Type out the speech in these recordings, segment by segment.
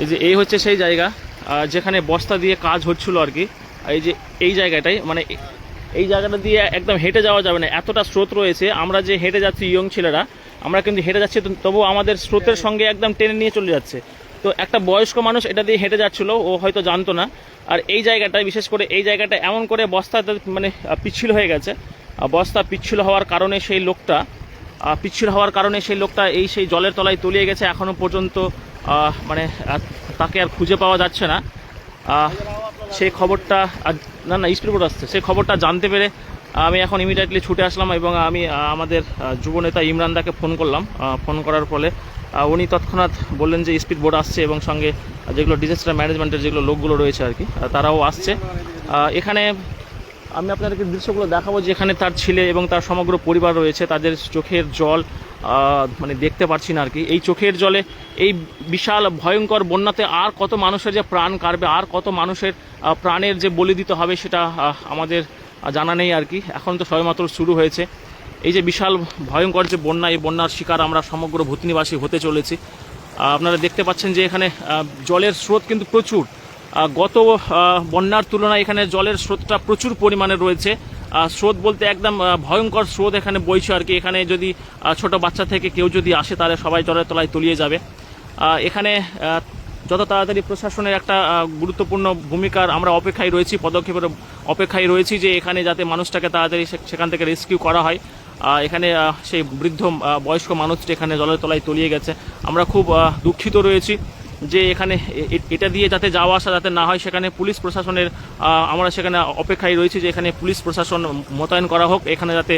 এই যে এই হচ্ছে সেই জায়গা যেখানে বস্তা দিয়ে কাজ হচ্ছিল আর কি। এই যে এই জায়গাটাই মানে এই জায়গাটা দিয়ে একদম হেঁটে যাওয়া যাবে না, এতটা স্রোত রয়েছে। আমরা যে হেঁটে যাচ্ছি ইয়ং ছেলেরা, আমরা কিন্তু হেঁটে যাচ্ছি, তো- তবুও আমাদের স্রোতের সঙ্গে একদম টেনে নিয়ে চলে যাচ্ছে। তো একটা বয়স্ক মানুষ এটা দিয়ে হেঁটে যাচ্ছিল, ও হয়তো জানতো না। আর এই জায়গাটায়, বিশেষ করে এই জায়গাটা এমন করে বস্তাতে মানে পিচ্ছিল হয়ে গেছে। বস্তা পিচ্ছিল হওয়ার কারণে সেই লোকটা পিচ্ছিল হওয়ার কারণে সেই লোকটা এই সেই জলের তলায় তলিয়ে গেছে। এখনও পর্যন্ত মানে তাকে আর খুঁজে পাওয়া যাচ্ছে না। সেই খবরটা না না, স্পিড আসছে। সেই খবরটা জানতে পেরে আমি এখন ইমিডিয়েটলি ছুটে আসলাম এবং আমি আমাদের যুবনেতা ইমরান দাকে ফোন করলাম। ফোন করার ফলে উনি তৎক্ষণাৎ বললেন যে স্পিড বোর্ড আসছে এবং সঙ্গে যেগুলো ডিজাস্টার ম্যানেজমেন্টের যেগুলো লোকগুলো রয়েছে আর কি তারাও আসছে। এখানে আমি আপনাদেরকে দৃশ্যগুলো দেখাবো যে এখানে তার ছেলে এবং তার সমগ্র পরিবার রয়েছে, তাদের চোখের জল মানে দেখতে পাচ্ছি না আর কি। এই চোখের জলে এই বিশাল ভয়ঙ্কর বন্যাতে আর কত মানুষের যে প্রাণ কাটবে আর কত মানুষের প্রাণের যে বলি দিতে হবে সেটা আমাদের জানা নেই আর কি। এখন তো সবেমাত্র শুরু হয়েছে। এই যে বিশাল ভয়ঙ্কর যে বন্যা, এই বন্যার শিকার আমরা সমগ্র ভূতনিবাসী হতে চলেছি। আপনারা দেখতে পাচ্ছেন যে এখানে জলের স্রোত কিন্তু প্রচুর। গত বন্যার তুলনায় এখানে জলের স্রোতটা প্রচুর পরিমাণে রয়েছে। স্রোত বলতে একদম ভয়ঙ্কর স্রোত এখানে বইছে আর কি। এখানে যদি ছোট বাচ্চা থেকে কেউ যদি আসে, তাহলে সবাই জলের তলায় তলিয়ে যাবে। এখানে যত তাড়াতাড়ি প্রশাসনের একটা গুরুত্বপূর্ণ ভূমিকার আমরা অপেক্ষায় রয়েছি, পদক্ষেপের অপেক্ষায় রয়েছি যে এখানে যাতে মানুষটাকে তাড়াতাড়ি সেখান থেকে রেস্কিউ করা হয়। এখানে সেই বৃদ্ধ বয়স্ক মানুষটি এখানে জলের তলায় তলিয়ে গেছে। আমরা খুব দুঃখিত রয়েছি যে এখানে এটা দিয়ে যাতে যাওয়া আসা যাতে না হয় সেখানে পুলিশ প্রশাসনের আমরা সেখানে অপেক্ষায় রয়েছি যে এখানে পুলিশ প্রশাসন মোতায়েন করা হোক এখানে যাতে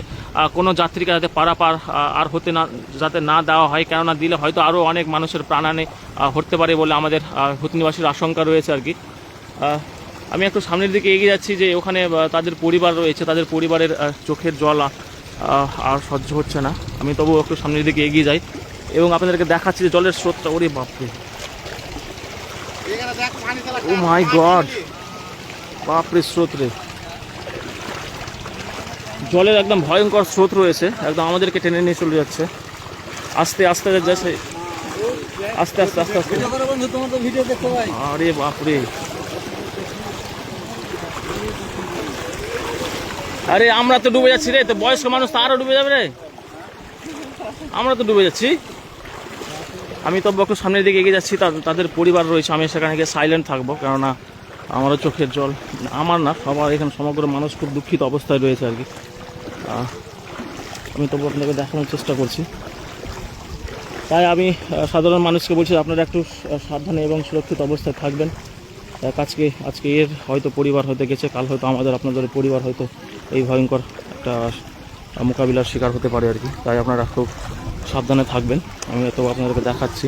কোনো যাত্রীকে যাতে পারাপার আর হতে না যাতে না দেওয়া হয় কেননা দিলে হয়তো আরও অনেক মানুষের প্রাণহানি আহ, ঘটতে পারে বলে আমাদের আহ, ভূতনিবাসীর আশঙ্কা রয়েছে আর কি। আমি একটু সামনের দিকে এগিয়ে যাচ্ছি যে ওখানে তাদের পরিবার রয়েছে তাদের পরিবারের চোখের জল আর সহ্য হচ্ছে না। আমি তবু একটু সামনের দিকে এগিয়ে যাই এবং আপনাদেরকে দেখাচ্ছি যে জলের স্রোতটা। ওরে বাপরে। ও মাই গড বাপরে স্রোত রে। জলের একদম ভয়ঙ্কর স্রোত রয়েছে। একদম আমাদেরকে টেনে নিয়ে চলে যাচ্ছে। আস্তে আস্তে যাচ্ছে। আস্তে আস্তে আস্তে আস্তে। আরে বাপরে। আরে আমরা তো ডুবে যাচ্ছি রে, তো বয়স্ক মানুষ তো আরও ডুবে যাবে রে। আমরা তো ডুবে যাচ্ছি। আমি তবু একটু সামনের দিকে এগিয়ে যাচ্ছি তাদের পরিবার রয়েছে, আমি সেখানে গিয়ে সাইলেন্ট থাকব, কেননা আমারও চোখের জল আমার না সবার এখানে সমগ্র মানুষ খুব দুঃখিত অবস্থায় রয়েছে আর কি। আমি তবু আপনাকে দেখানোর চেষ্টা করছি। তাই আমি সাধারণ মানুষকে বলছি, আপনারা একটু সাবধানে এবং সুরক্ষিত অবস্থায় থাকবেন। আজকে আজকে এর হয়তো পরিবার হতে গেছে, কাল হয়তো আমাদের, আপনাদের পরিবার হয়তো এই ভয়ঙ্কর একটা মোকাবিলার শিকার হতে পারে আর কি। তাই আপনারা খুব সাবধানে থাকবেন। আমি তো আপনাদেরকে দেখাচ্ছি।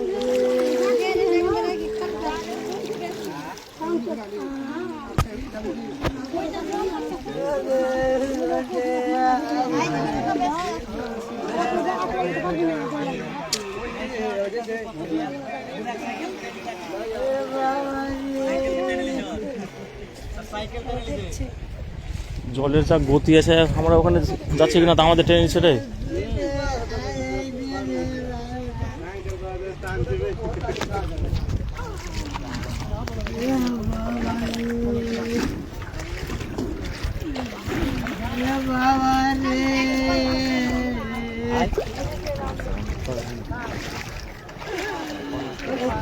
জলের যা গতি আছে আমরা ওখানে যাচ্ছি কিনা আমাদের ট্রেন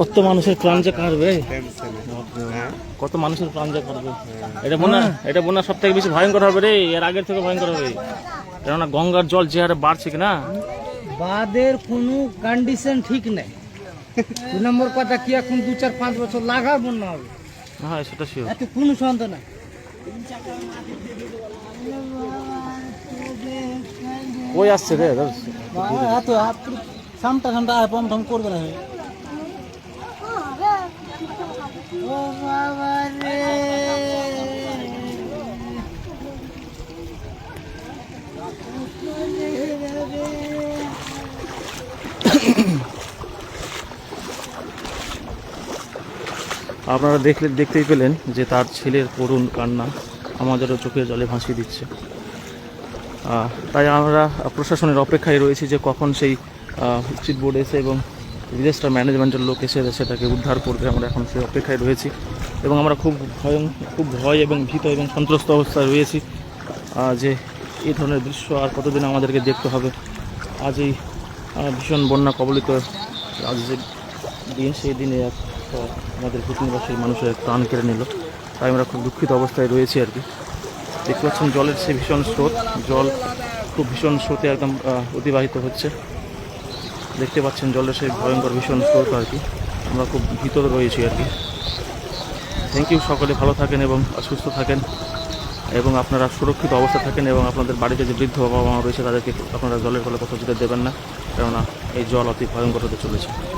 কত মানুষের প্রাণ যে কাটবে? কত মানুষের প্রাণ যে কাটবে? এটা বন্যা এটা বন্যা সব থেকে বেশি ভয়ঙ্কর হবে রে। এর আগের থেকে ভয়ঙ্কর হবে। কেননা গঙ্গার জল যে হারে বাড়ছে কিনা বাদের কোনো কন্ডিশন ঠিক নেই। দু নম্বর কথা কি এখন দু চার পাঁচ বছর লাগার বন্যা হবে? হ্যাঁ সেটা শিওর এত কোনো সন্দেহ না ওই আসছে রে? এত সামটা সামটা আয় পম টম করবে না। আপনারা দেখলে দেখতেই পেলেন যে তার ছেলের করুণ কান্না আমাদেরও চোখে জলে ভাসিয়ে দিচ্ছে। তাই আমরা প্রশাসনের অপেক্ষায় রয়েছি যে কখন সেই চিট বোর্ড এসে এবং ডিজাস্টার ম্যানেজমেন্টের লোক এসে সেটাকে উদ্ধার করবে আমরা এখন সেই অপেক্ষায় রয়েছি। এবং আমরা খুব ভয় খুব ভয় এবং ভীত এবং সন্ত্রস্ত অবস্থায় রয়েছি যে এই ধরনের দৃশ্য আর কতদিন আমাদেরকে দেখতে হবে। আজ এই ভীষণ বন্যা কবলিত আজ যে দিন সেই দিনে এক আহ, আমাদের ভূতনিবাসী মানুষের প্রাণ কেড়ে নিল। তাই আমরা খুব দুঃখিত অবস্থায় রয়েছি আর কি। দেখতে পাচ্ছেন জলের সে ভীষণ স্রোত। জল খুব ভীষণ স্রোতে একদম অতিবাহিত হচ্ছে। দেখতে পাচ্ছেন জলের সেই ভয়ঙ্কর ভীষণ স্রোত আর কি। আমরা খুব ভিতরে রয়েছি আর কি। থ্যাংক ইউ সকলে ভালো থাকেন এবং সুস্থ থাকেন। এবং আপনারা সুরক্ষিত অবস্থা থাকেন এবং আপনাদের বাড়িতে যে বৃদ্ধ বাবা মা রয়েছে তাদেরকে আপনারা জলের ফলে কোথাও যেতে দেবেন না। কেননা এই জল অতি ভয়ঙ্কর হতে চলেছে।